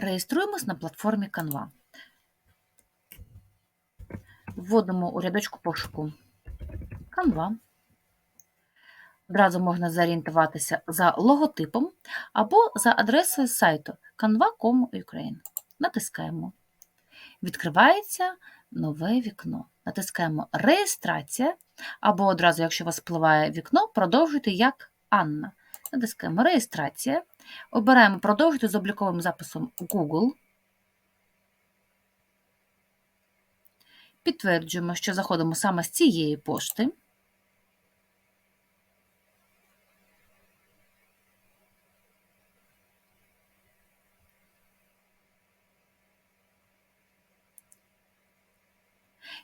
Реєструємось на платформі Canva. Вводимо у рядочку пошуку Canva. Одразу можна зорієнтуватися за логотипом або за адресою сайту canva.com.ukraine. Натискаємо. Відкривається нове вікно. Натискаємо Реєстрація, або одразу, якщо у вас впливає вікно, продовжуйте як Анна. Натискаємо Реєстрація. Обираємо продовжити з обліковим записом Google. Підтверджуємо, що заходимо саме з цієї пошти.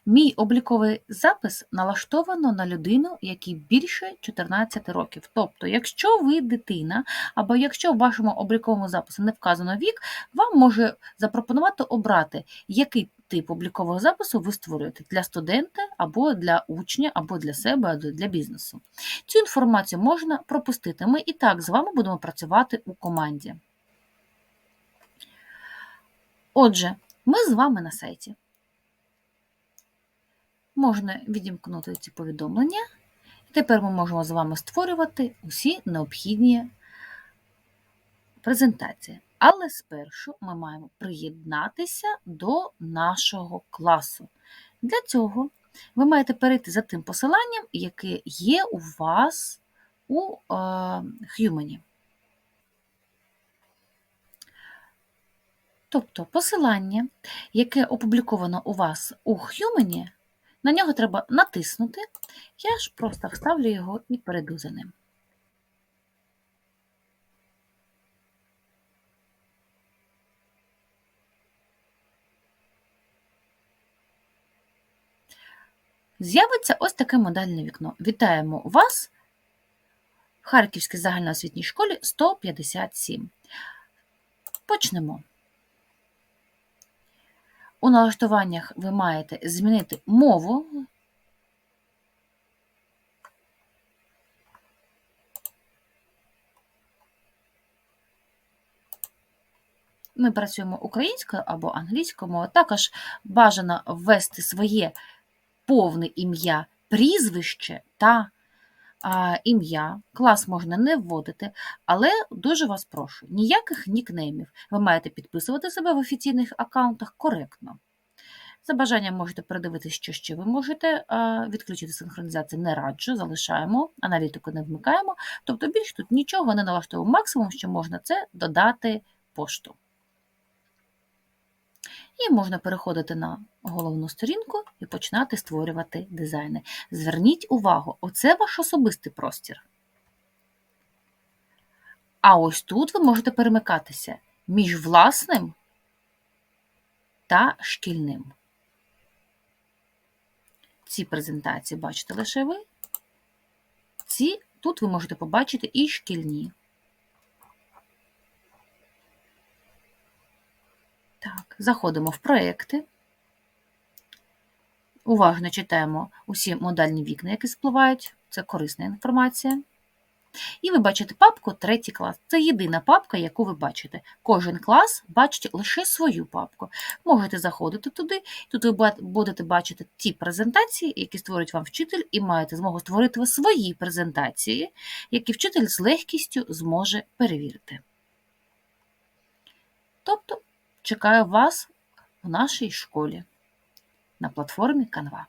Мій обліковий запис налаштовано на людину, якій більше 14 років. Тобто, якщо ви дитина, або якщо в вашому обліковому записі не вказано вік, вам може запропонувати обрати, який тип облікового запису ви створюєте для студента, або для учня, або для себе, або для бізнесу. Цю інформацію можна пропустити. Ми і так з вами будемо працювати у команді. Отже, ми з вами на сайті. Можна відімкнути ці повідомлення. І тепер ми можемо з вами створювати усі необхідні презентації. Але спершу ми маємо приєднатися до нашого класу. Для цього ви маєте перейти за тим посиланням, яке є у вас у е, Human. Тобто посилання, яке опубліковано у вас у Human, на нього треба натиснути. Я ж просто вставлю його і перейду за ним. З'явиться ось таке модальне вікно. Вітаємо вас в Харківській загальноосвітній школі 157. Почнемо. У налаштуваннях ви маєте змінити мову. Ми працюємо українською або англійською мовою. Також бажано ввести своє повне ім'я, прізвище та ім'я. Клас можна не вводити, але дуже вас прошу, ніяких нікнеймів. Ви маєте підписувати себе в офіційних аккаунтах коректно. За бажанням можете передивитися, що ще ви можете відключити синхронізацію, не раджу, залишаємо, аналітику не вмикаємо. Тобто більш тут нічого не налаштовуємо. Максимум, що можна, це додати пошту. І можна переходити на головну сторінку і починати створювати дизайни. Зверніть увагу, оце ваш особистий простір. А ось тут ви можете перемикатися між власним та шкільним. Ці презентації бачите лише ви. Ці тут ви можете побачити і шкільні. Так, заходимо в проекти. Уважно читаємо усі модальні вікна, які спливають. Це корисна інформація. І ви бачите папку третій клас. Це єдина папка, яку ви бачите. Кожен клас бачить лише свою папку. Можете заходити туди, тут ви будете бачити ті презентації, які створить вам вчитель, і маєте змогу створити ви свої презентації, які вчитель з легкістю зможе перевірити. Тобто, чекаю вас в нашій школі на платформі Canva.